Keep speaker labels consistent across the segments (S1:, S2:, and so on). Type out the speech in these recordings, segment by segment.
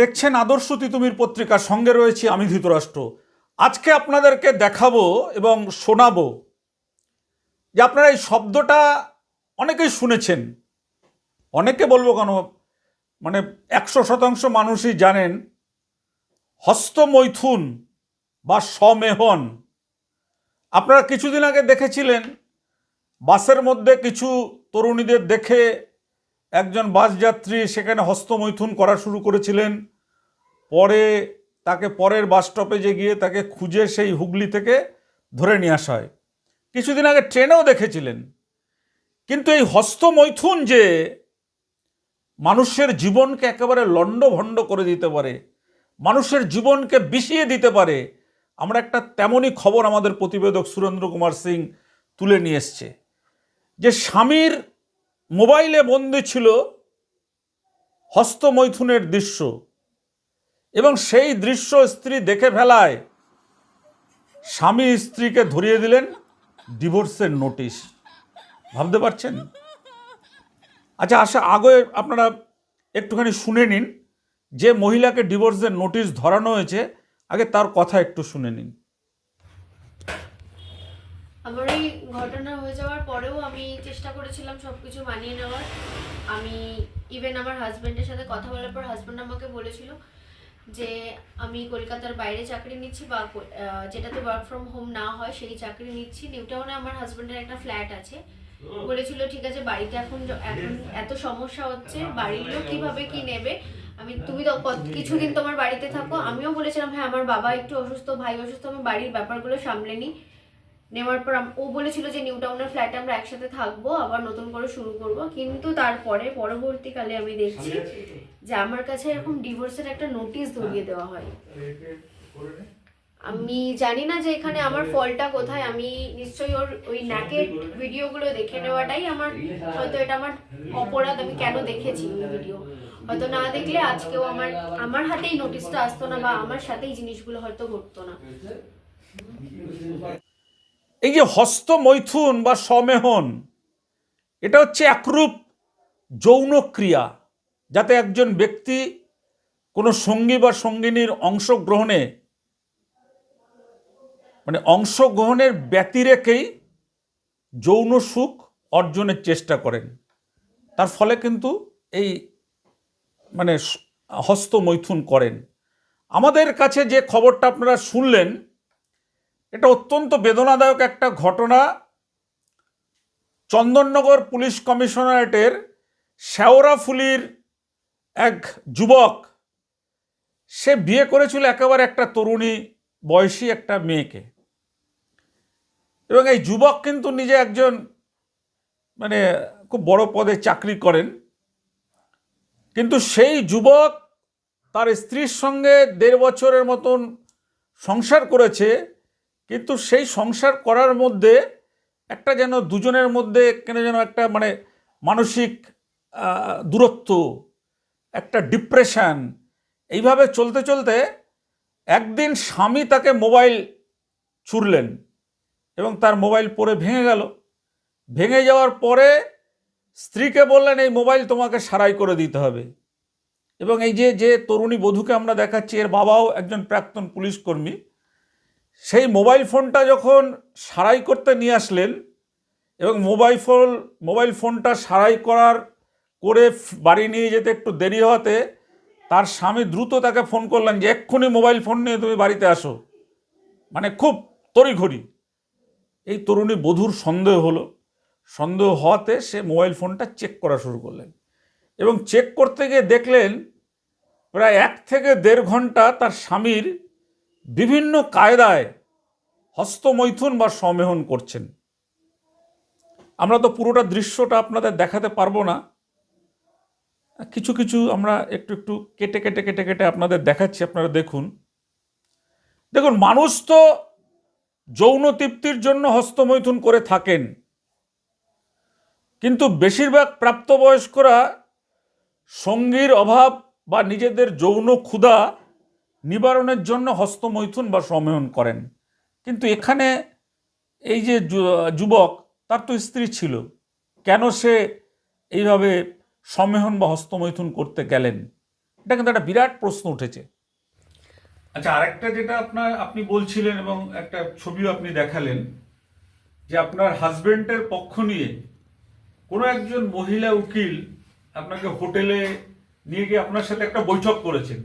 S1: দেখছেন আদর্শ তিতুমির পত্রিকার সঙ্গে রয়েছি আমি ধৃতরাষ্ট্র। আজকে আপনাদেরকে দেখাবো এবং শোনাবো যে আপনারা এই শব্দটা অনেকেই শুনেছেন। অনেকে বলব কেন? মানে একশো শতাংশ মানুষই জানেন হস্তমৈথুন বা স্বমেহন। আপনারা কিছুদিন আগে দেখেছিলেন, বাসের মধ্যে কিছু তরুণীদের দেখে একজন বাসযাত্রী সেখানে হস্তমৈথুন করা শুরু করেছিলেন। পরে তাকে পরের বাস স্টপেজে গিয়ে তাকে খুঁজে সেই হুগলি থেকে ধরে নিয়ে আসা হয়। কিছুদিন আগে ট্রেনেও দেখেছিলেন। কিন্তু এই হস্তমৈথুন যে মানুষের জীবনকে একেবারে লণ্ডভণ্ড করে দিতে পারে, মানুষের জীবনকে বিষিয়ে দিতে পারে, আমরা একটা তেমনই খবর আমাদের প্রতিবেদক সুরেন্দ্র কুমার সিং তুলে নিয়ে এসছে। যে স্বামীর মোবাইলে বন্দি ছিল হস্তমৈথুনের দৃশ্য এবং সেই দৃশ্য স্ত্রী দেখে ফেলায় স্বামী স্ত্রীকে ধরিয়ে দিলেন ডিভোর্সের নোটিশ। ভাবতে পারছেন? আচ্ছা আসা আগে আপনারা একটুখানি শুনে নিন যে মহিলাকে ডিভোর্সের নোটিশ ধরানো হয়েছে, আগে তার কথা একটু শুনে নিন।
S2: ঘটনা হয়ে যাওয়ার পরেও আমি চেষ্টা করেছিলাম সব কিছু মানিয়ে নেওয়ার। আমি ইভেন আমার হাজব্যান্ডের সাথে কথা বলার পর হাজব্যান্ড আমাকে বলেছিল যে আমি কলকাতার বাইরে চাকরি নিচ্ছি বা যেটাতে ওয়ার্ক ফ্রম হোম না হয় সেই চাকরি নিচ্ছি। নিউটাউনে আমার হাজব্যান্ডের একটা ফ্ল্যাট আছে। বলেছিল ঠিক আছে বাড়িতে এখন এখন এত সমস্যা হচ্ছে বাড়ির লোক কীভাবে কি নেবে? আমি তুমি তো কিছুদিন তোমার বাড়িতে থাকো। আমিও বলেছিলাম হ্যাঁ আমার বাবা একটু অসুস্থ ভাই অসুস্থ আমি বাড়ির ব্যাপারগুলো সামলে নিই। নেওয়ার পর ও বলেছিল যে নিউ টাউনের ফ্ল্যাটে আমরা একসাথে থাকব আবার নতুন করে শুরু করব। কিন্তু তারপরে পরবর্তীকালে আমি দেখছি যে আমার কাছে এরকম ডিভোর্সের একটা নোটিশ ধরিয়ে দেওয়া হয়। আমি জানি না যে এখানে আমার ফলটা কোথায়। আমি নিশ্চয়ই ওর ওই ন্যাকের ভিডিওগুলো দেখে নেওয়াটাই আমার হয়তো এটা আমার অপরাধ। আমি কেন দেখেছি ভিডিও হয়তো না দেখলে আজকেও আমার আমার হাতেই নোটিশটা আসতো না বা আমার সাথেই জিনিসগুলো হয়তো ঘটতো না।
S1: এই যে হস্তমৈথুন বা স্বমেহন, এটা হচ্ছে একরূপ যৌন ক্রিয়া যাতে একজন ব্যক্তি কোনো সঙ্গী বা সঙ্গিনীর অংশগ্রহণে মানে অংশগ্রহণের ব্যতিরেকেই যৌন সুখ অর্জনের চেষ্টা করেন। তার ফলে কিন্তু এই মানে হস্তমৈথুন করেন। আমাদের কাছে যে খবরটা আপনারা শুনলেন এটা অত্যন্ত বেদনাদায়ক একটা ঘটনা। চন্দননগর পুলিশ কমিশনারেটের শেওরাফুলির এক যুবক, সে বিয়ে করেছিল একেবারে একটা তরুণী বয়সী একটা মেয়েকে। এবং এই যুবক কিন্তু নিজে একজন মানে খুব বড় পদে চাকরি করেন। কিন্তু সেই যুবক তার স্ত্রীর সঙ্গে দেড় বছরের মতন সংসার করেছে। কিন্তু সেই সংসার করার মধ্যে একটা যেন দুজনের মধ্যে কেন যেন একটা মানে মানসিক দূরত্ব, একটা ডিপ্রেশন এইভাবে চলতে চলতে একদিন স্বামী তাকে মোবাইল ছুড়লেন এবং তার মোবাইল পরে ভেঙে গেল। ভেঙে যাওয়ার পরে স্ত্রীকে বললেন, এই মোবাইল তোমাকে সারাই করে দিতে হবে। এবং এই যে যে তরুণী বধূকে আমরা দেখাচ্ছি, এর বাবাও একজন প্রাক্তন পুলিশ কর্মী সেই মোবাইল ফোনটা যখন সারাই করতে নিয়ে আসলেন এবং মোবাইল ফোন, মোবাইল ফোনটা সারাই করার করে বাড়ি নিয়ে যেতে একটু দেরি হওয়াতে তার স্বামী দ্রুত তাকে ফোন করলেন যে, এক্ষুনি মোবাইল ফোন নিয়ে তুমি বাড়িতে আসো। মানে খুব তড়িঘড়ি। এই তরুণী বধূর সন্দেহ হলো। সন্দেহ হওয়াতে সে মোবাইল ফোনটা চেক করা শুরু করলেন এবং চেক করতে গিয়ে দেখলেন, প্রায় এক থেকে দেড় ঘণ্টা তার স্বামীর বিভিন্ন কায়দায় হস্তমৈথুন বা সম্মেহন করছেন। আমরা তো পুরোটা দৃশ্যটা আপনাদের দেখাতে পারব না। কিছু কিছু আমরা একটু একটু কেটে কেটে কেটে কেটে আপনাদের দেখাচ্ছি, আপনারা দেখুন। দেখুন, মানুষ তো যৌন তৃপ্তির জন্য হস্তমৈথুন করে থাকেন। কিন্তু বেশিরভাগ প্রাপ্তবয়স্করা সঙ্গীর অভাব বা নিজেদের যৌন ক্ষুধা নিবারণের জন্য হস্তমৈথুন বা সম্মেলন করেন। কিন্তু এখানে এই যে যুবক, তার তো স্ত্রী ছিল। কেন সে এইভাবে সম্মেলন বা হস্তমৈথুন করতে গেলেন? এটা কিন্তু একটা বিরাট প্রশ্ন উঠেছে। আচ্ছা আরেকটা যেটা আপনার, আপনি বলছিলেন এবং একটা ছবিও আপনি দেখালেন যে আপনার হাজবেন্ডের পক্ষ নিয়ে কোনো একজন মহিলা উকিল আপনাকে হোটেলে নিয়ে গিয়ে আপনার সাথে একটা বৈঠক করেছেন।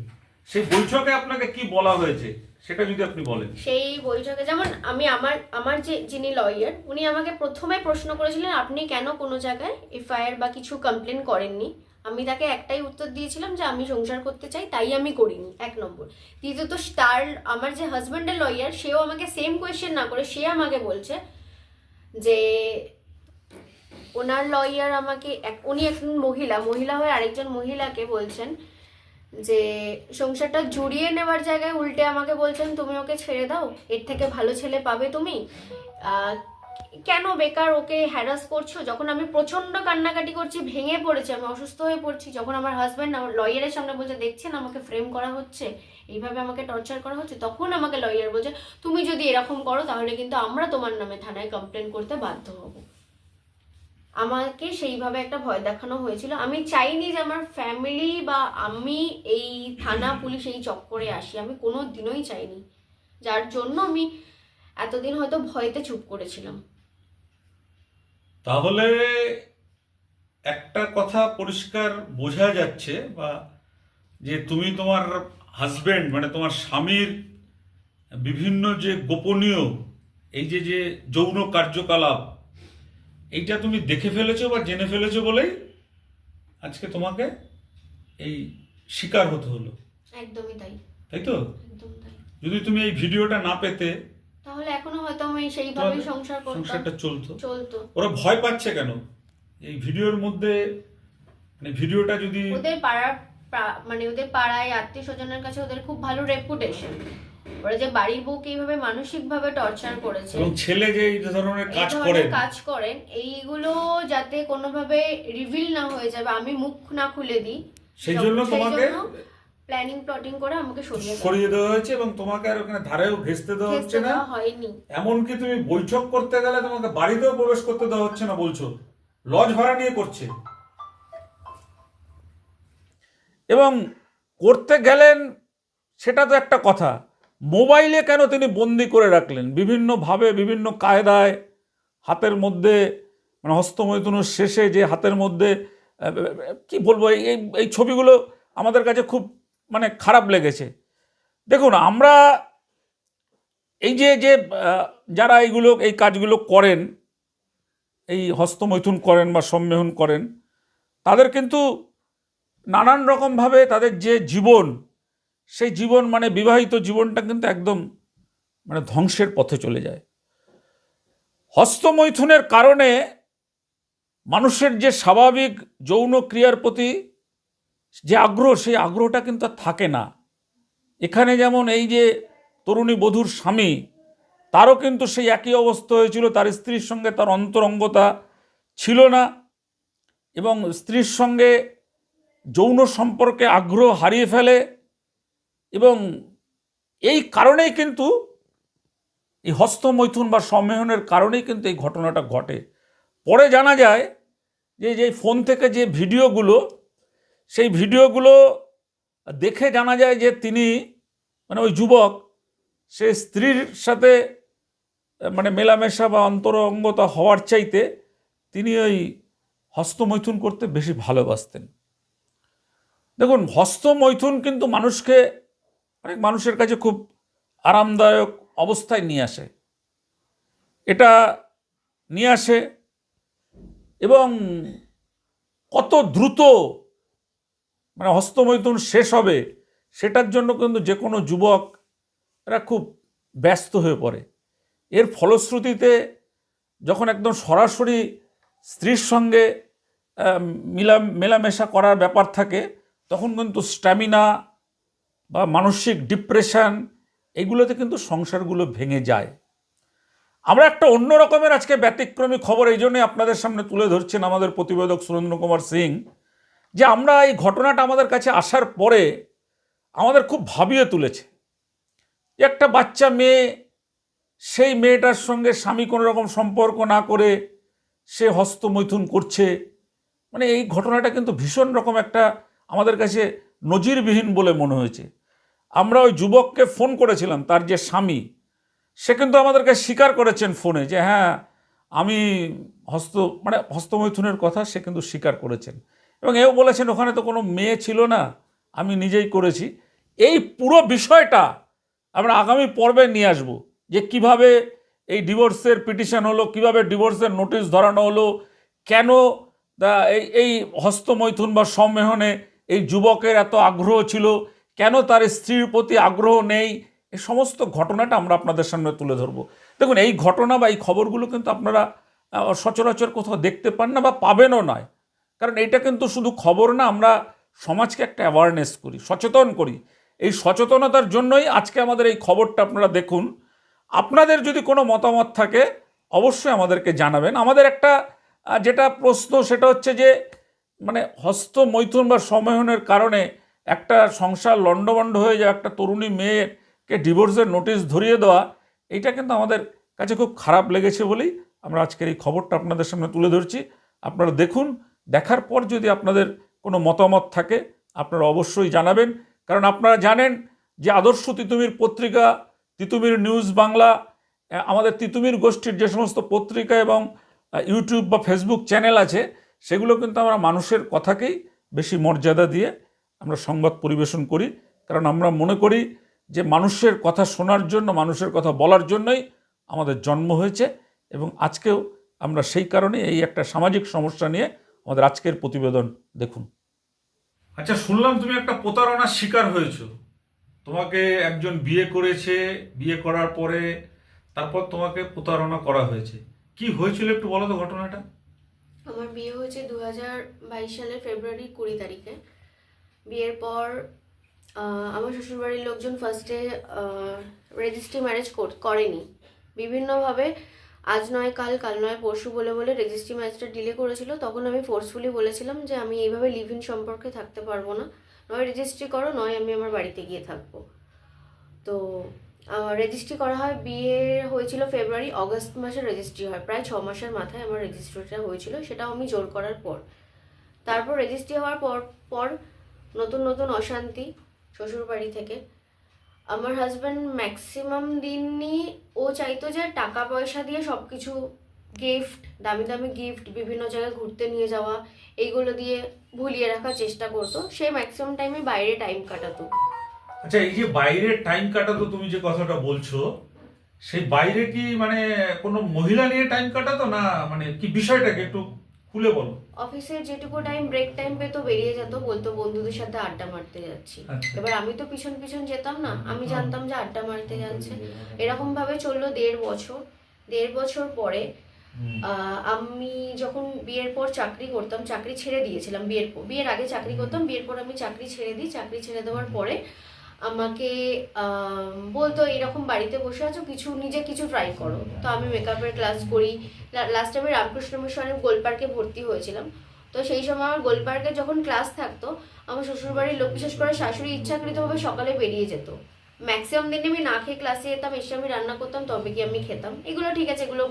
S1: সেই বৈঠকে আপনাকে কি বলা হয়েছে? সেটা যদি আপনি বলেন।
S2: সেই বৈঠকে যেমন আমি আমার আমার যে, যিনি লয়ার উনি আমাকে প্রথমে প্রশ্ন করেছিলেন, আপনি কেন কোনো জায়গায় এফআইআর বা কিছু কমপ্লেন করেননি? আমি তাকে একটাই উত্তর দিয়েছিলাম যে, আমি সংসার করতে চাই, তাই আমি করিনি। এক নম্বর। দ্বিতীয়ত, তার, আমার যে হাজব্যান্ডের লয়ার সেও আমাকে সেম কোয়েশ্চেন না করে, সে আমাকে বলছে যে, ওনার লয়ার আমাকে, এক- উনি একজন মহিলা মহিলা হয়ে আরেকজন মহিলাকে বলছেন যে সংসারটা জুড়িয়ে নেওয়ার জায়গায় উল্টে আমাকে বলছেন, তুমি ওকে ছেড়ে দাও, এর থেকে ভালো ছেলে পাবে তুমি। কেন বেকার ওকে হ্যারাস করছ? যখন আমি প্রচণ্ড কান্নাকাটি করছি, ভেঙে পড়েছি, আমি অসুস্থ হয়ে পড়ছি, যখন আমার হাজব্যান্ড আমার লয়ারের সামনে বলছে, দেখছেন আমাকে ফ্রেম করা হচ্ছে, এইভাবে আমাকে টর্চার করা হচ্ছে? তখন আমাকে লয়ার বলছে, তুমি যদি এরকম করো, তাহলে কিন্তু আমরা তোমার নামে থানায় কমপ্লেন করতে বাধ্য হব। আমাকে সেইভাবে একটা ভয় দেখানো হয়েছিল। আমি চাইনি যে আমার ফ্যামিলি বা আমি এই থানা পুলিশ এই চক্করে আসি। আমি কোনো দিনই চাইনি। যার জন্য আমি এতদিন হয়তো ভয়তে চুপ করেছিলাম।
S1: তাহলে একটা কথা পরিষ্কার বোঝা যাচ্ছে বা যে তুমি তোমার হাজবেন্ড মানে তোমার স্বামীর বিভিন্ন যে গোপনীয়, এই যে যে যৌন কার্যকলাপ এইটা তুমি দেখে ফেলেছো বা জেনে ফেলেছো বলেই আজকে তোমাকে এই শিকার হতে হলো।
S2: একদমই তাই।
S1: তাই তো? যদি তুমি এই ভিডিওটা না পেতে
S2: তাহলে এখনও হয়তো আমি সেইভাবেই সংসার করতাম।
S1: সংসারটা চলতো।
S2: চলতো।
S1: ওরা ভয় পাচ্ছে কেন? এই ভিডিওর মধ্যে মানে ভিডিওটা যদি
S2: ওদের পাড়ার মানে ওদের পাড়ায় আত্মীয় স্বজনের কাছে ওদের খুব ভালো রেপুটেশন ওরা যে বাড়ির বউকে এইভাবে মানসিক ভাবে টর্চার করেছে।
S1: এবং ছেলে যে এই ধরনের কাজ করেন।
S2: কাজ করেন এইগুলো যাতে কোনোভাবে রিভিল না হয়ে যাবে আমি মুখ না খুলে দিই
S1: সেই জন্য তোমাকে
S2: প্ল্যানিং প্লটিং করে আমাকে সরিয়ে
S1: সরিয়ে দেওয়া হয়েছে। এবং তোমাকে আর ওখানে ধারেও ঘেসতে দেওয়া হচ্ছে না।
S2: হয়নি।
S1: এমনকি তুমি বৈঠক করতে গেলে তোমাকে বাড়িতেও প্রবেশ করতে দেওয়া হচ্ছে না বলছো। লজ ভাড়া নিয়ে করছে। এবং করতে গেলেন সেটা তো একটা কথা। মোবাইলে কেন তিনি বন্দি করে রাখলেন? বিভিন্নভাবে, বিভিন্ন কায়দায় হাতের মধ্যে মানে হস্তমৈথুনের শেষে যে হাতের মধ্যে কি বলব, এই, এই- ছবিগুলো আমাদের কাছে খুব মানে খারাপ লেগেছে। দেখুন, আমরা এই যে যে যারা এইগুলো, এই কাজগুলো করেন, এই হস্তমৈথুন করেন বা সম্মেহন করেন, তাদের কিন্তু নানান রকমভাবে তাদের যে জীবন সেই জীবন মানে বিবাহিত জীবনটা কিন্তু একদম মানে ধ্বংসের পথে চলে যায়। হস্তমৈথুনের কারণে মানুষের যে স্বাভাবিক যৌন ক্রিয়ার প্রতি যে আগ্রহ, সেই আগ্রহটা কিন্তু আর থাকে না। এখানে যেমন এই যে তরুণী বধূর স্বামী, তারও কিন্তু সেই একই অবস্থা হয়েছিল। তার স্ত্রীর সঙ্গে তার অন্তরঙ্গতা ছিল না এবং স্ত্রীর সঙ্গে যৌন সম্পর্কে আগ্রহ হারিয়ে ফেলে। এবং এই কারণেই কিন্তু এই হস্তমৈথুন বা সম্মেলনের কারণেই কিন্তু এই ঘটনাটা ঘটে। পরে জানা যায় যে যে ফোন থেকে যে ভিডিওগুলো, সেই ভিডিওগুলো দেখে জানা যায় যে তিনি মানে ওই যুবক, সে স্ত্রীর সাথে মানে মেলামেশা বা অন্তরঙ্গতা হওয়ার চাইতে তিনি ওই হস্তমৈথুন করতে বেশি ভালোবাসতেন। দেখুন হস্তমৈথুন কিন্তু মানুষকে অনেক মানুষের কাছে খুব আরামদায়ক অবস্থায় নিয়ে আসে। এটা নিয়ে আসে এবং কত দ্রুত মানে হস্তমৈথুন শেষ হবে সেটার জন্য কিন্তু যে কোনো যুবক এরা খুব ব্যস্ত হয়ে পড়ে। এর ফলশ্রুতিতে যখন একদম সরাসরি স্ত্রীর সঙ্গে আহ, মিলা মেলামেশা করার ব্যাপার থাকে তখন কিন্তু স্ট্যামিনা বা মানসিক ডিপ্রেশন এগুলোতে কিন্তু সংসারগুলো ভেঙে যায়। আমরা একটা অন্য রকমের আজকে ব্যতিক্রমী খবর, এই জন্যই আপনাদের সামনে তুলে ধরছেন আমাদের প্রতিবেদক সুরেন্দ্র কুমার সিং, যে আমরা এই ঘটনাটা আমাদের কাছে আসার পরে আমাদের খুব ভাবিয়ে তুলেছে। একটা বাচ্চা মেয়ে, সেই মেয়েটার সঙ্গে স্বামী কোনো রকম সম্পর্ক না করে সে হস্তমৈথুন করছে। মানে এই ঘটনাটা কিন্তু ভীষণ রকম একটা আমাদের কাছে নজিরবিহীন বলে মনে হয়েছে। আমরা ওই যুবককে ফোন করেছিলাম, তার যে স্বামী, সে কিন্তু আমাদেরকে স্বীকার করেছেন ফোনে যে হ্যাঁ আমি হস্ত মানে হস্তমৈথুনের কথা সে কিন্তু স্বীকার করেছেন। এবং এও বলেছেন, ওখানে তো কোনো মেয়ে ছিল না, আমি নিজেই করেছি। এই পুরো বিষয়টা আমরা আগামী পর্বে নিয়ে আসব, যে কীভাবে এই ডিভোর্সের পিটিশন হলো, কীভাবে ডিভোর্সের নোটিশ ধরানো হলো, কেন এই এই হস্তমৈথুন বা সম্মেলনে এই যুবকের এত আগ্রহ ছিল কেন তার স্ত্রীর প্রতি আগ্রহ নেই? এ সমস্ত ঘটনাটা আমরা আপনাদের সামনে তুলে ধরবো। দেখুন, এই ঘটনা বা এই খবরগুলো কিন্তু আপনারা সচরাচর কোথাও দেখতে পান না বা পাবেনও নয় কারণ এটা কিন্তু শুধু খবর না, আমরা সমাজকে একটা অ্যাওয়ারনেস করি, সচেতন করি। এই সচেতনতার জন্যই আজকে আমাদের এই খবরটা আপনারা দেখুন। আপনাদের যদি কোনো মতামত থাকে, অবশ্যই আমাদেরকে জানাবেন। আমাদের একটা যেটা প্রশ্ন, সেটা হচ্ছে যে মানে হস্ত মৈথুন বা সময়নের কারণে একটা সংসার লণ্ডভণ্ড হয়ে যাওয়া, একটা তরুণী মেয়েকে ডিভোর্সের নোটিশ ধরিয়ে দেওয়া এটা কিন্তু আমাদের কাছে খুব খারাপ লেগেছে বলেই আমরা আজকের এই খবরটা আপনাদের সামনে তুলে ধরছি। আপনারা দেখুন, দেখার পর যদি আপনাদের কোনো মতামত থাকে, আপনারা অবশ্যই জানাবেন। কারণ আপনারা জানেন যে আদর্শ তিতুমির পত্রিকা, তিতুমির নিউজ বাংলা আমাদের তিতুমির গোষ্ঠীর যে সমস্ত পত্রিকা এবং ইউটিউব বা ফেসবুক চ্যানেল আছে, সেগুলো কিন্তু আমরা মানুষের কথাকেই বেশি মর্যাদা দিয়ে আমরা সংবাদ পরিবেশন করি। কারণ আমরা মনে করি যে মানুষের কথা শোনার জন্য মানুষের কথা বলার জন্যই আমাদের জন্ম হয়েছে এবং আজকেও আমরা সেই কারণে এই একটা সামাজিক সমস্যা নিয়ে আমাদের আজকের প্রতিবেদন দেখুন। আচ্ছা শুনলাম তুমি একটা প্রতারণার শিকার হয়েছো। তোমাকে একজন বিয়ে করেছে বিয়ে করার পরে তারপর তোমাকে প্রতারণা করা হয়েছে। কি হয়েছিল একটু বলো তো ঘটনাটা?
S2: আমার বিয়ে হয়েছে দু হাজার বাইশ সালের ফেব্রুয়ারি কুড়ি তারিখে। বিয়ের পর আমার শ্বশুরবাড়ির লোকজন ফার্স্টে রেজিস্ট্রি ম্যারেজ করেনি। বিভিন্নভাবে আজ নয়, কাল কাল নয়, পরশু বলে বলে রেজিস্ট্রি ম্যারেজটা ডিলে করেছিল। তখন আমি ফোর্সফুলি বলেছিলাম যে আমি এইভাবে লিভ ইন সম্পর্কে থাকতে পারব না। নয় রেজিস্ট্রি করো, নয়, আমি আমার বাড়িতে গিয়ে থাকব। তো রেজিস্ট্রি করা হয়, বিয়ে হয়েছিল ফেব্রুয়ারি অগস্ট মাসে রেজিস্ট্রি হয়। প্রায় ছ মাসের মাথায় আমার রেজিস্ট্রিটা হয়েছিল, সেটাও আমি জোর করার পর। তারপর রেজিস্ট্রি হওয়ার পর পর নতুন নতুন অশান্তি শ্বশুর বাড়ি থেকে। আমার হাজব্যান্ড ম্যাক্সিমাম দিনই ও চাইতো যে টাকা পয়সা দিয়ে সব কিছু গিফট দামি দামি গিফট বিভিন্ন জায়গায় ঘুরতে নিয়ে যাওয়া, এইগুলো দিয়ে ভুলিয়ে রাখার চেষ্টা করতো। সে ম্যাক্সিমাম টাইমে বাইরে টাইম কাটাতো।
S1: আচ্ছা এই যে বাইরে টাইম কাটাতো তুমি যে কথাটা বলছো, সেই বাইরে কি মানে কোনো মহিলা নিয়ে টাইম কাটাতো না মানে কি বিষয়টাকে একটু খুলে বলো।
S2: অফিসের যেটুকু টাইম ব্রেক টাইম পেতো বেরিয়ে যেত বলতো বন্ধুদের সাথে আড্ডা মারতে যাচ্ছি।
S1: আচ্ছা।
S2: এবার আমি তো পিছন পিছন যেতাম না আমি জানতাম যে আড্ডা মারতে যাচ্ছে। এরকম ভাবে চলল দেড় বছর। দেড় বছর পরে আহ, আমি যখন বিয়ের পর চাকরি করতাম চাকরি ছেড়ে দিয়েছিলাম বিয়ের পর। বিয়ের আগে চাকরি করতাম বিয়ের পর আমি চাকরি ছেড়ে দিই। চাকরি ছেড়ে দেওয়ার পরে আমাকে আম, বলতো এরকম বাড়িতে বসে আছো কিছু নিজে কিছু ট্রাই করো। তো আমি মেকআপের ক্লাস করি। লাস্ট আমি রামকৃষ্ণ মিশনের গোল পার্কে ভর্তি হয়েছিলাম। তো সেই সময় আমার গোল পার্কে যখন ক্লাস থাকতো আমার শ্বশুরবাড়ির লোক বিশেষ করে শাশুড়ি ইচ্ছাকৃতভাবে সকালে বেরিয়ে যেত। ম্যাক্সিমাম দিনে আমি না খেয়ে ক্লাসে যেতাম এসে আমি রান্না করতাম তবে কি আমি খেতাম। এগুলো ঠিক আছে এগুলো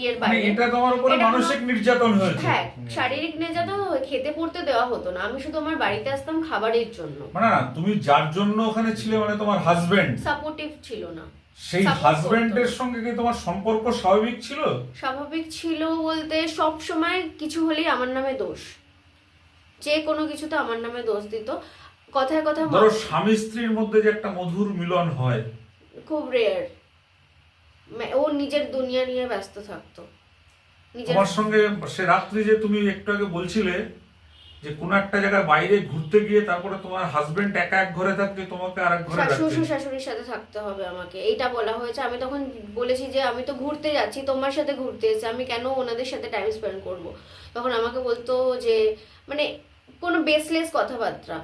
S2: ইয়ের
S1: মানে
S2: বাইরে।
S1: এটা তোমার উপরে মানসিক নির্যাতন হয়েছে।
S2: হ্যাঁ শারীরিক নির্যাতন খেতে পড়তে দেওয়া হতো না। আমি শুধু আমার বাড়িতে আসতাম খাবারের জন্য।
S1: মানে না তুমি যার জন্য ওখানে ছিলে মানে তোমার হাজবেন্ড
S2: সাপোর্টিভ ছিল না।
S1: সেই হাজবেন্ডের সঙ্গে কি তোমার সম্পর্ক স্বাভাবিক ছিল?
S2: স্বাভাবিক ছিল বলতে সব সময় কিছু হলেই আমার নামে দোষ। যে কোনো কিছুতে আমার নামে দোষ দিত। কথায় কথা
S1: ধরো স্বামী স্ত্রীর মধ্যে যে একটা মধুর মিলন হয়।
S2: খুব রেয়ার ও নিজের দুনিয়া নিয়ে ব্যস্ত থাকতো।
S1: তোমার সঙ্গে সে রাত্রি যে তুমি একটু আগে বলছিলে যে কোনো একটা জায়গায় বাইরে ঘুরতে গিয়ে তারপরে তোমার হাজবেন্ড একা এক ঘরে থাকতে তোমাকে আর এক ঘরে
S2: শ্বশুর শাশুড়ির সাথে থাকতে হবে আমাকে এইটা বলা হয়েছে। আমি তখন বলেছি যে আমি তো ঘুরতে যাচ্ছি তোমার সাথে ঘুরতে এসে আমি কেন ওনাদের সাথে টাইম স্পেন্ড করব? তখন আমাকে বলতো যে মানে কোনো বেসলেস কথাবার্তা।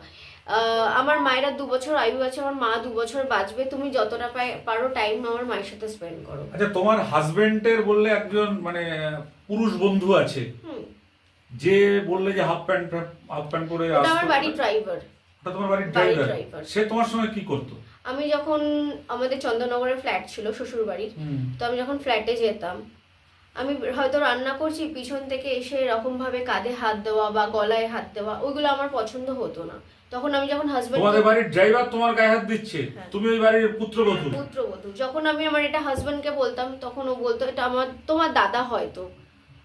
S2: আমার মায়েরা দু বছর আয়ু আছে আমার মা দু বছর বাঁচবে তুমি যতটা পারো টাইম আমার মায়ের সাথে স্পেন্ড করো।
S1: আচ্ছা তোমার হাজবেন্ডের বললে একজন মানে পুরুষ বন্ধু আছে। যে বললে যে হাফ প্যান্ট হাফ প্যান্ট পরে
S2: আমার বাড়ির ড্রাইভার
S1: ওটা তোমার বাড়ির ড্রাইভার সে তোমার সঙ্গে কি করতো?
S2: আমি যখন আমাদের চন্দননগরে ফ্ল্যাট ছিল শ্বশুর বাড়ির তো আমি যখন ফ্ল্যাটে যেতাম আমি হয়তো রান্না করছি পিছন থেকে এসে এরকম ভাবে কাঁধে হাত দেওয়া বা গলায় হাত দেওয়া ওইগুলো আমার পছন্দ হতো না। তখন আমি যখন হাজবেন্ড
S1: তোমাদের বাড়ির ড্রাইভার তোমার গায়ে হাত দিচ্ছে?
S2: হ্যাঁ।
S1: তুমি ওই বাড়ির পুত্রবধূ।
S2: পুত্রবধূ। যখন আমি আমার এটা হাজবেন্ডকে বলতাম তখন ও বলতো এটা আমার তোমার দাদা হয়তো।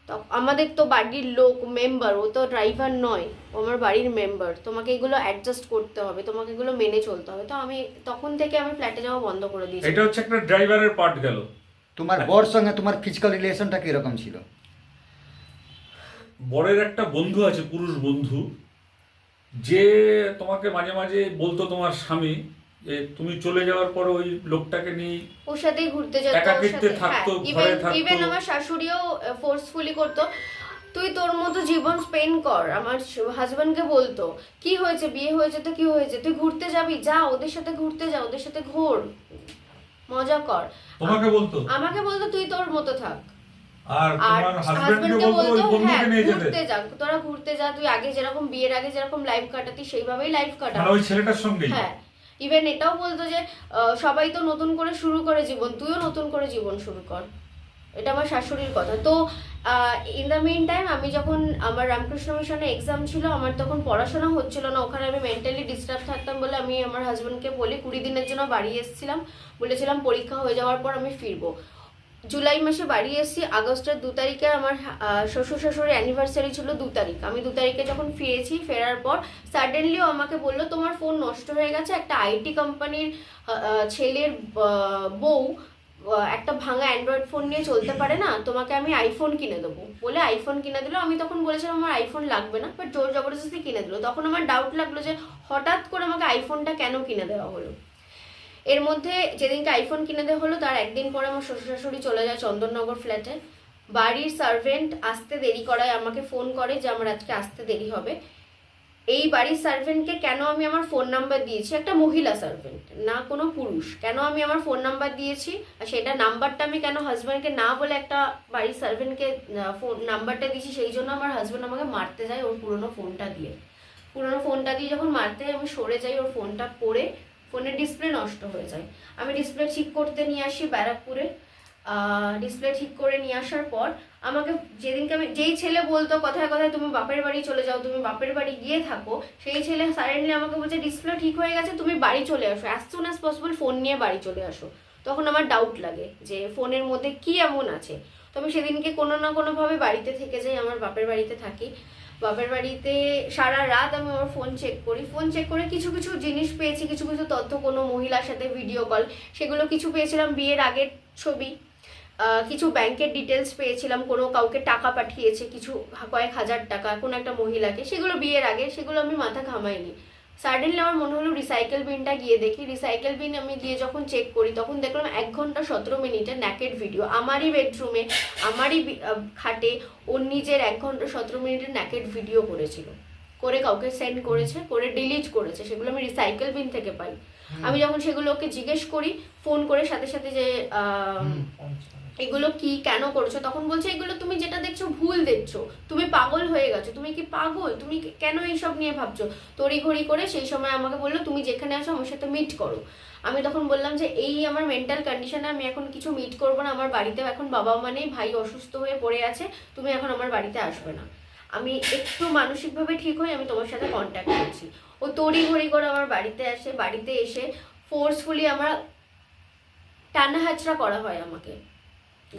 S2: তো আমাদের তো বাড়ির লোক মেম্বার ও তো ড্রাইভার নয়। ও আমার বাড়ির মেম্বার তোমাকে এগুলো অ্যাডজাস্ট করতে হবে তোমাকে এগুলো মেনে চলতে হবে। তো আমি তখন থেকে আমি ফ্ল্যাটে যাওয়া বন্ধ করে দিয়েছি।
S1: এটা হচ্ছে একটা ড্রাইভারের পার্ট গেল।
S3: তোমার বর সঙ্গে তোমার ফিজিক্যাল রিলেশনটা কীরকম ছিল?
S1: বরের একটা বন্ধু আছে পুরুষ বন্ধু। যে তোমাকে মাঝে মাঝে বলতো তোমার স্বামী যে তুমি চলে যাওয়ার পর ওই লোকটাকে নিয়ে
S2: ওর সাথেই ঘুরতে যেত
S1: একাকিত্বে থাকতো,
S2: হ্যাঁ
S1: ঘরে থাকতো।
S2: ইভেন আমার শাশুড়িও ফোর্সফুলি করতো। তুই তোর মতো জীবন স্পেন্ড কর আমার হাজবেন্ডকে বলতো কি হয়েছে? বিয়ে হয়েছে তো কি হয়েছে? তুই ঘুরতে যাবি? যা ওদের সাথে ঘুরতে যা ওদের সাথে ঘোর মজা কর।
S1: তোমাকে বলতো?
S2: আমাকে বলতো তুই তোর মতো থাক।
S1: আর
S2: আর
S1: তোমার হাজবেন্ডকে
S2: হাজবেন্ডকে
S1: বলতো ওই
S2: হ্যাঁ
S1: বন্ধুকে নিয়ে যেতে
S2: ঘুরতে যা তোরা ঘুরতে যা তুই আগে যেরকম বিয়ের আগে যেরকম লাইফ কাটাতি সেইভাবেই লাইফ কাটা।
S1: ওই ছেলেটার সঙ্গেই।
S2: হ্যাঁ ইভেন এটাও বলতো যে সবাই তো নতুন করে শুরু করে জীবন তুইও নতুন করে জীবন শুরু কর। এটা আমার শাশুড়ির কথা। তো ইন দ্য মেন টাইম আমি যখন আমার রামকৃষ্ণ মিশনে এক্সাম ছিল আমার তখন পড়াশোনা হচ্ছিল না ওখানে আমি মেন্টালি ডিস্টার্ব থাকতাম বলে আমি আমার হাজব্যান্ডকে বলি কুড়ি দিনের জন্য বাড়ি এসেছিলাম। বলেছিলাম পরীক্ষা হয়ে যাওয়ার পর আমি ফিরবো। জুলাই মাসে বাড়ি এসেছি, আগস্টের দু তারিখে আমার শ্বশুর শাশুড়ির অ্যানিভার্সারি ছিল দু তারিখ। আমি দু তারিখে যখন ফিরেছি, ফেরার পর সাডেনলিও আমাকে বলল, তোমার ফোন নষ্ট হয়ে গেছে, একটা আইটি কোম্পানির ছেলের বউ একটা ভাঙা অ্যান্ড্রয়েড ফোন নিয়ে চলতে পারে না, তোমাকে আমি আইফোন কিনে দেবো। বলে আইফোন কিনে দিল। আমি তখন বলেছিলাম, আমার আইফোন লাগবে না। বাট জোর জবরদস্তি কিনে দিল। তখন আমার ডাউট লাগল যে হঠাৎ করে আমাকে আইফোনটা কেন কিনে দেওয়া হলো? এর মধ্যে যেদিনকে আইফোন কিনে দেওয়া হলো, তার একদিন পরে আমার শ্বশুর শাশুড়ি চলে যায় চন্দননগর ফ্ল্যাটে বাড়ির সার্ভেন্ট আসতে দেরি করায় আমাকে ফোন করে যে আমার আজকে আসতে দেরি হবে। এই বাড়ির সার্ভেন্টকে কেন আমি আমার ফোন নাম্বার দিয়েছি? একটা মহিলা সার্ভেন্ট না কোনো পুরুষ। কেন আমি আমার ফোন নাম্বার দিয়েছি? আর সেটা নাম্বারটা আমি কেন হাজব্যান্ডকে না বলে একটা বাড়ির সার্ভেন্টকে ফোন নাম্বারটা দিয়েছি, সেই জন্য আমার হাজব্যান্ড আমাকে মারতে যায় ওর পুরনো ফোনটা দিয়ে। পুরনো ফোনটা দিয়ে যখন মারতে আমি সরে যাই ওর ফোনটা পড়ে। ফোনের ডিসপ্লে নষ্ট হয়ে যায়। আমি ডিসপ্লে ঠিক করতে নিয়ে আসি ব্যারাকপুরে। ডিসপ্লে ঠিক করে নিয়ে আসার পর আমাকে যেদিনকে আমি, যেই ছেলে বলতো কথায় কথায়, তুমি বাপের বাড়ি চলে যাও, তুমি বাপের বাড়ি গিয়ে থাকো, সেই ছেলে সাডেনলি আমাকে বলছে, ডিসপ্লে ঠিক হয়ে গেছে, তুমি বাড়ি চলে আসো। As soon as possible phone নিয়ে বাড়ি চলে আসো। তখন আমার ডাউট লাগে যে ফোনের মধ্যে কি এমন আছে। তো আমি সেদিনকে কোনো না কোনোভাবে বাড়িতে থেকে যাই, আমার বাপের বাড়িতে থাকি। বাপের বাড়িতে সারা রাত আমি আমার ফোন চেক করি। ফোন চেক করে কিছু কিছু জিনিস পেয়েছি, কিছু কিছু তথ্য, কোনো মহিলার সাথে ভিডিও কল সেগুলো কিছু পেয়েছিলাম, বিয়ের আগের ছবি কিছু ব্যাংকের ডিটেলস পেয়েছিলাম, কোনো কাউকে টাকা পাঠিয়েছে, কিছু কয়েক হাজার টাকা, কোনো একটা মহিলাকে, সেগুলো বিয়ের আগে, সেগুলো আমি মাথা ঘামাইনি। সাডেনলি আমার মনে হলো রিসাইকেল বিনটা গিয়ে দেখি। রিসাইকেল বিন আমি গিয়ে যখন চেক করি তখন দেখলাম এক ঘণ্টা সতেরো মিনিটের ন্যাকেড ভিডিও আমারই বেডরুমে আমারই খাটে ওর নিজের এক ঘণ্টা সতেরো মিনিটের ন্যাকেড ভিডিও করেছিল। করে কাউকে সেন্ড করেছে করে ডিলিট করেছে। সেগুলো আমি রিসাইকেল বিন থেকে পাই। আমি যখন সেগুলোকে জিজ্ঞেস করি ফোন করে সাথে সাথে যে এগুলো কি কেন করছ? তখন বলছে, এগুলো তুমি যেটা দেখছ ভুল দেখছ। তুমি পাগল হয়ে গেছো। তুমি কি পাগল? তুমি কেন এইসব নিয়ে ভাবছ? তড়িঘড়ি করে সেই সময় আমাকে বলল, তুমি যেখানে আসো আমার সাথে মিট করো। আমি তখন বললাম যে, এই আমার মেন্টাল কন্ডিশনে আমি এখন কিছু মিট করব না। আমার বাড়িতেও এখন বাবা মা নেই ভাই অসুস্থ হয়ে পড়ে আছে। তুমি এখন আমার বাড়িতে আসবে না। আমি একটু মানসিকভাবে ঠিক হই আমি তোমার সাথে কন্ট্যাক্ট করছি। ও তড়িঘড়ি করে আমার বাড়িতে আসে, বাড়িতে এসে ফোর্সফুলি আমার টানা হাচড়া করা হয় আমাকে।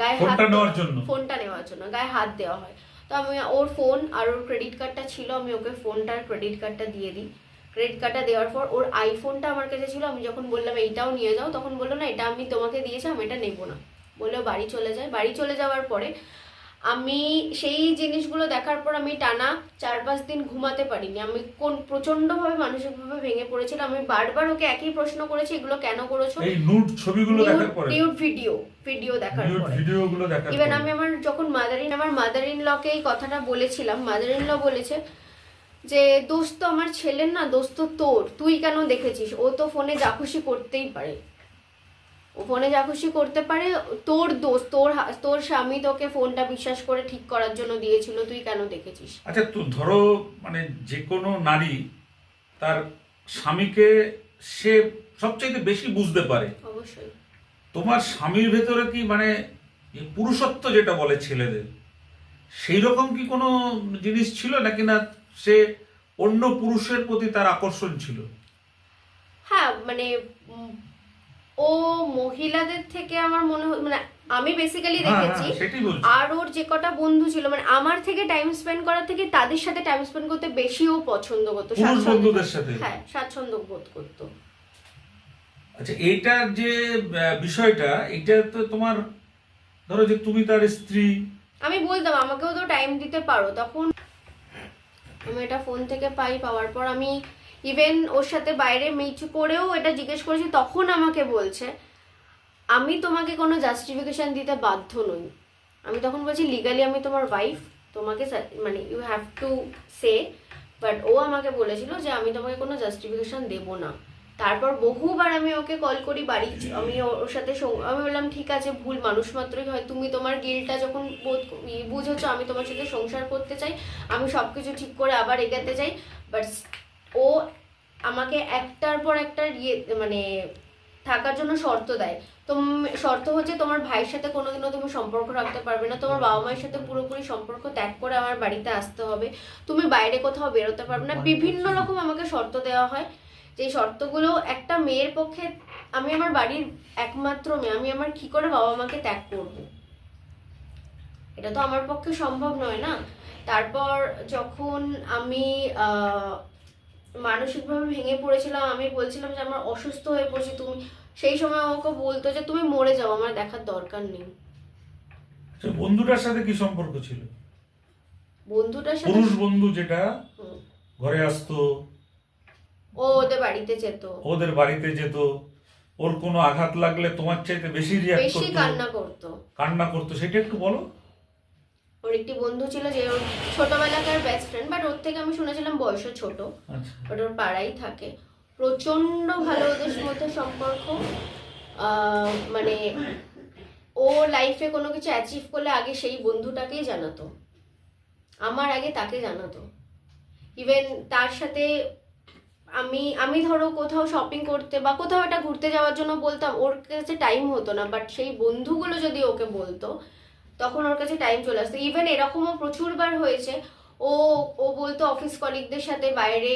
S2: গায়ে হাত
S1: নেওয়ার জন্য।
S2: ফোনটা নেওয়ার জন্য গায়ে হাত দেওয়া হয়। তো আমি ওর ফোন আর ওর ক্রেডিট কার্ডটা ছিল আমি ওকে ফোনটার ক্রেডিট কার্ডটা দিয়ে দিই। ক্রেডিট কার্ডটা দেওয়ার পর ওর আইফোনটা আমার কাছে ছিল আমি যখন বললাম এইটাও নিয়ে যাও তখন বলল না এটা আমি তোমাকে দিয়েছি আমি এটা নেব না। বলে বাড়ি চলে যায়। বাড়ি চলে যাওয়ার পরে আমি সেই জিনিসগুলো দেখার পর আমি টানা চার পাঁচ দিন ঘুমাতে পারিনি। আমি কোন প্রচন্ডভাবে মানসিকভাবে ভেঙে পড়েছিলাম। আমি বারবার ওকে একই প্রশ্ন করেছি এগুলো কেন করেছ?
S1: এই নুট ছবিগুলো দেখার পরে।
S2: নিউড ভিডিও ভিডিও দেখার পরে।
S1: ভিডিওগুলো দেখার
S2: ইভেন আমি আমার যখন মাদার ইন আমার মাদার ইন লকে এই কথাটা বলেছিলাম মাদার ইন ল বলেছে যে দোস্ত আমার ছেলের না দোস্ত তোর তুই কেন দেখেছিস? ও তো ফোনে যা খুশি করতেই পারে। ফোনে যা খুশি করতে পারে তোর দোষ তোর তোর স্বামী তোকে ফোনটা বিশ্বাস করে ঠিক করার জন্য দিয়েছিল তুই কেন দেখেছিস?
S1: আচ্ছা তো ধরো মানে যে কোনো নারী তার স্বামীকে সে সবচেয়ে বেশি বুঝতে পারে।
S2: অবশ্যই।
S1: তোমার স্বামীর ভেতরে কি মানে পুরুষত্ব যেটা বলে ছেলেদের সেই রকম কি কোনো জিনিস ছিল নাকি না সে অন্য পুরুষের প্রতি তার আকর্ষণ ছিল?
S2: হ্যাঁ মানে ও মহিলাদের থেকে আমার মনে হয় মানে আমি বেসিক্যালি দেখেছি
S1: হ্যাঁ,
S2: আর ওর যে কটা বন্ধু ছিল মানে আমার থেকে টাইম স্পেন্ড করার থেকে তাদের সাথে টাইম স্পেন্ড করতে বেশি ও পছন্দ করতো হ্যাঁ স্বাচ্ছন্দ্য বোধ করতো।
S1: আচ্ছা এইটার যে বিষয়টা এটা তো তোমার ধরো যে তুমি তার স্ত্রী।
S2: আমি বলতাম আমাকেও তো টাইম দিতে পারো। তখন আমি এটা ফোন থেকে পাই পাওয়ার পর আমি ইভেন ওর সাথে বাইরে মিট করেও এটা জিজ্ঞেস করেছি, তখন আমাকে বলছে, আমি তোমাকে কোনো জাস্টিফিকেশন দিতে বাধ্য নই। আমি তখন বলছি লিগালি আমি তোমার ওয়াইফ তোমাকে মানে you have to say but ও আমাকে বলেছিল যে আমি তোমাকে কোনো জাস্টিফিকেশন দেব না। তারপর বহুবার আমি ওকে কল করি, বাড়ি আমি ওর সাথে আমি বললাম, ঠিক আছে, ভুল, মানুষ মাত্রই হয়। তুমি তোমার গিলটা যখন বোধ বুঝেছ, আমি তোমার সাথে সংসার করতে চাই, আমি সব কিছু ঠিক করে আবার এগাতে চাই বাট ও আমাকে একটার পর একটা ইয়ে মানে থাকার জন্য শর্ত দেয়। তো শর্ত হচ্ছে তোমার ভাইয়ের সাথে কোনোদিনও তুমি সম্পর্ক রাখতে পারবে না। তোমার বাবা মায়ের সাথে পুরোপুরি সম্পর্ক ত্যাগ করে আমার বাড়িতে আসতে হবে। তুমি বাইরে কোথাও বেরোতে পারবে না। বিভিন্ন রকম আমাকে শর্ত দেওয়া হয়। যে শর্তগুলো একটা মেয়ের পক্ষে আমি আমার বাড়ির একমাত্র মেয়ে। আমি আমার কি করে বাবা মাকে ত্যাগ করব? এটা তো আমার পক্ষে সম্ভব নয় না? তারপর যখন আমি মানসিকভাবে ভেঙে পড়েছিলাম আমি বলছিলাম যে আমার অসুস্থ হয়ে পড়ছি তুমি সেই সময় আমাকে বলতো যে তুমি মরে যাও আমার দেখার দরকার নেই।
S1: আচ্ছা, বন্ধুটার সাথে কি সম্পর্ক ছিল?
S2: বন্ধুটার সাথে
S1: পুরুষ বন্ধু যেটা ঘরে আসতো
S2: ও ওদের বাড়িতে যেত।
S1: ওদের বাড়িতে যেত ওর কোনো আঘাত লাগলে তোমার চাইতে বেশি রিয়াক্ট
S2: বেশি কান্না করতো।
S1: কান্না করতো সেটা একটু বলো।
S2: ওর একটি বন্ধু ছিল যে ওর ছোটবেলাকার বেস্ট ফ্রেন্ড বাট ওর থেকে আমি শুনেছিলাম বয়সও ছোট
S1: আচ্ছা।
S2: বাট ওর পাড়াই থাকে। প্রচণ্ড ভালো ওদের মধ্যে সম্পর্ক। মানে ও লাইফে কোনো কিছু অ্যাচিভ করলে আগে সেই বন্ধুটাকেই জানাতো। আমার আগে তাকে জানাতো। ইভেন তার সাথে আমি আমি ধরো কোথাও শপিং করতে বা কোথাও একটা ঘুরতে যাওয়ার জন্য বলতাম ওর কাছে টাইম হতো না বাট সেই বন্ধুগুলো যদি ওকে বলতো তখন ওর কাছে টাইম চলে আসতো। ইভেন এরকমও প্রচুরবার হয়েছে। ও ও বলতো অফিস কলিগদের সাথে বাইরে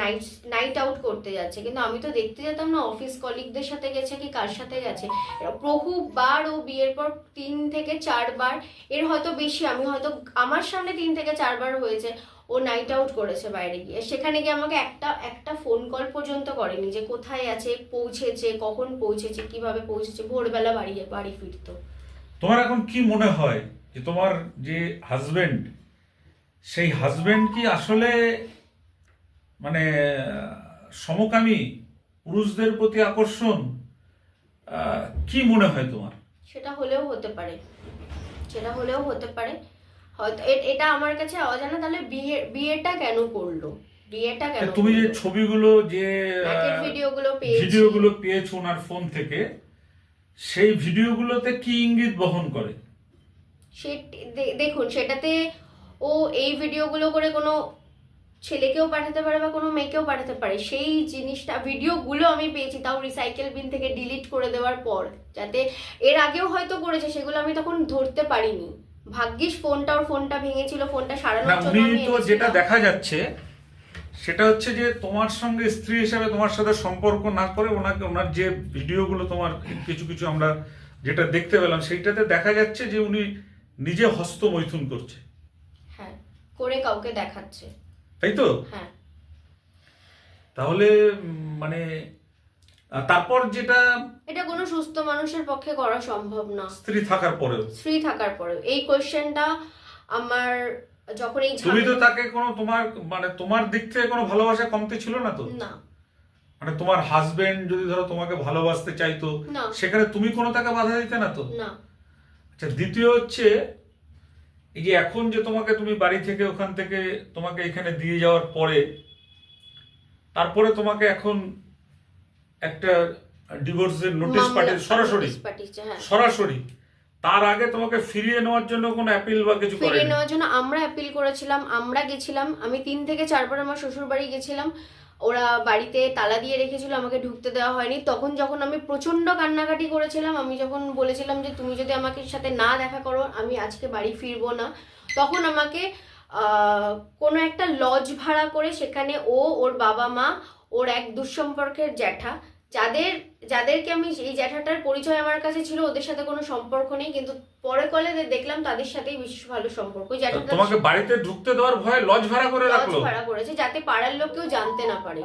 S2: নাইট নাইট আউট করতে যাচ্ছে। কিন্তু আমি তো দেখতে যেতাম না অফিস কলিগদের সাথে গেছে কি কার সাথে গেছে বহুবার ও বিয়ের পর তিন থেকে চারবার, এর হয়তো বেশি, আমি হয়তো, আমার সামনে তিন থেকে চারবার হয়েছে, ও নাইট আউট করেছে বাইরে গিয়ে। সেখানে গিয়ে আমাকে একটা একটা ফোন কল পর্যন্ত করেনি যে কোথায় আছে, পৌঁছেছে, কখন পৌঁছেছে, কীভাবে পৌঁছেছে, ভোরবেলা বাড়ি বাড়ি ফিরতো।
S1: তোমার এখন কি মনে হয় যে তোমার যে হাজবেন্ড সেই হাজবেন্ড কি আসলে মানে সমকামী পুরুষদের প্রতি আকর্ষণ? কি মনে হয় তোমার?
S2: সেটা হলেও হতে পারে। সেটা হলেও হতে পারে। হয়তো এটা আমার কাছে অজানা। তাহলে বিয়ে বিয়েটা কেন করল? বিয়েটা কেন
S1: তুমি যে ছবিগুলো যে
S2: ভিডিওগুলো পেয়েছ।
S1: ওনার ফোন থেকে সেই ভিডিওগুলোতে কি ইঙ্গিত বহন করে?
S2: দেখুন সেটাতে ও এই ভিডিওগুলো করে কোনো ছেলেকেও পাঠাতে পারে বা কোনো মেয়েকেও পাঠাতে পারে সেই জিনিসটা ভিডিওগুলো আমি পেয়েছি তাও রিসাইকেল বিন থেকে ডিলিট করে দেওয়ার পর যাতে এর আগেও হয়তো করেছে সেগুলো আমি তখন ধরতে পারিনি। ভাগ্যিস ফোনটা ওর ফোনটা ভেঙেছিল ফোনটা সারানোর জন্য আমি
S1: তো যেটা দেখা যাচ্ছে সেটা হচ্ছে যে তোমার সঙ্গে স্ত্রী হিসেবে তোমার সাথে সম্পর্ক না করে ওনাকে ওনার যে ভিডিওগুলো তোমার কিছু কিছু আমরা যেটা দেখতে পেলাম সেইটাতে দেখা যাচ্ছে যে উনি নিজে হস্ত মৈথুন করছে।
S2: হ্যাঁ করে কাউকে দেখাচ্ছে।
S1: তাই তো?
S2: হ্যাঁ।
S1: তাহলে মানে তারপর যেটা
S2: এটা কোনো সুস্থ মানুষের পক্ষে করা সম্ভব না।
S1: স্ত্রী থাকার পরেও।
S2: স্ত্রী থাকার পরেও। এই কোয়েশ্চেনটা আমার যখন এই
S1: তুমি তো তাকে কোনো তোমার মানে তোমার দিক থেকে কোনো ভালোবাসা কমতি ছিল না তো?
S2: না।
S1: মানে তোমার হাজবেন্ড যদি ধরো তোমাকে ভালোবাসতে চাইতো সেখানে তুমি কোনো তাকে বাধা দিতে না তো?
S2: না।
S1: আচ্ছা দ্বিতীয় হচ্ছে এই যে এখন যে তোমাকে তুমি বাড়ি থেকে ওখান থেকে তোমাকে এখানে দিয়ে যাওয়ার পরে তারপরে তোমাকে এখন একটা ডিভোর্সের নোটিশ পাঠিয়ে সরাসরি?
S2: হ্যাঁ।
S1: সরাসরি? তার আগে তোমাকে ফিরিয়ে নেওয়ার জন্য কোনো অ্যাপিল বা কিছু
S2: ফিরিয়ে নেওয়ার জন্য আমরা অ্যাপিল করেছিলাম আমরা গেছিলাম আমি তিন থেকে চারবার আমার শ্বশুর বাড়ি গেছিলাম ওরা বাড়িতে তালা দিয়ে রেখেছিল আমাকে ঢুকতে দেওয়া হয়নি। তখন যখন আমি প্রচণ্ড কান্নাকাটি করেছিলাম আমি যখন বলেছিলাম যে তুমি যদি আমাকে সাথে না দেখা করো আমি আজকে বাড়ি ফিরবো না। তখন আমাকে কোনো একটা লজ ভাড়া করে সেখানে ও ওর বাবা মা ওর এক দুঃসম্পর্কের জ্যাঠা যাদের যাদেরকে আমি এই জ্যাঠাটার পরিচয় আমার কাছে ছিল ওদের সাথে কোনো সম্পর্ক নেই কিন্তু পরে কলে দেখলাম তাদের সাথেই বিশেষ ভালো সম্পর্ক। ওই জ্যাঠাটা
S1: তোমাকে বাড়িতে ঢুকতে দেওয়ার ভয়ে লজ ভাড়া করে
S2: লজ
S1: রাখল?
S2: ভাড়া করেছে যাতে পাড়ার লোক কেউ জানতে না পারে।